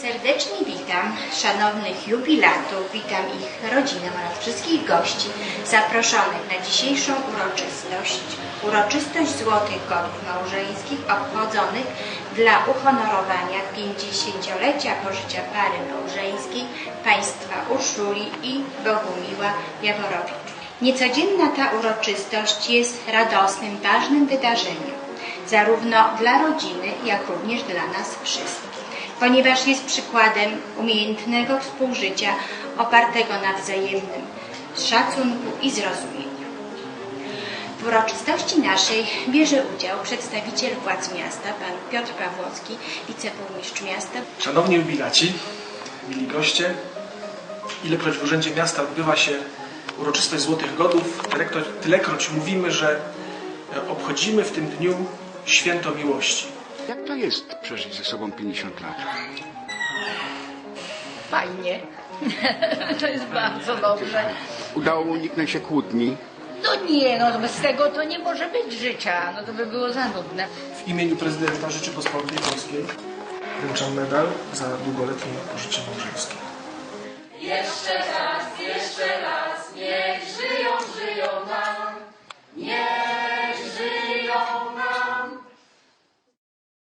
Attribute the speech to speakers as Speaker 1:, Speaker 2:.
Speaker 1: Serdecznie witam szanownych jubilatów, witam ich rodzinę oraz wszystkich gości zaproszonych na dzisiejszą uroczystość. Uroczystość Złotych Godów Małżeńskich obchodzonych dla uhonorowania 50-lecia pożycia pary małżeńskiej państwa Urszuli i Bogumiła Jaworowicz. Niecodzienna ta uroczystość jest radosnym, ważnym wydarzeniem, zarówno dla rodziny, jak również dla nas wszystkich ponieważ jest przykładem umiejętnego współżycia opartego na wzajemnym szacunku i zrozumieniu. W uroczystości naszej bierze udział przedstawiciel władz miasta, pan Piotr Pawłowski, wiceburmistrz miasta,
Speaker 2: Szanowni jubilaci, mili goście, ilekroć w Urzędzie Miasta odbywa się uroczystość Złotych Godów, tylekroć, mówimy, że obchodzimy w tym dniu święto miłości.
Speaker 3: Jak to jest przeżyć ze sobą 50 lat?
Speaker 4: Fajnie. to jest bardzo dobrze.
Speaker 3: Udało uniknąć się kłótni.
Speaker 4: No nie, no bez tego to nie może być życia. No to by było za nudne.
Speaker 2: W imieniu prezydenta Rzeczypospolitej Polskiej wręczam medal za długoletnie pożycie małżeńskie.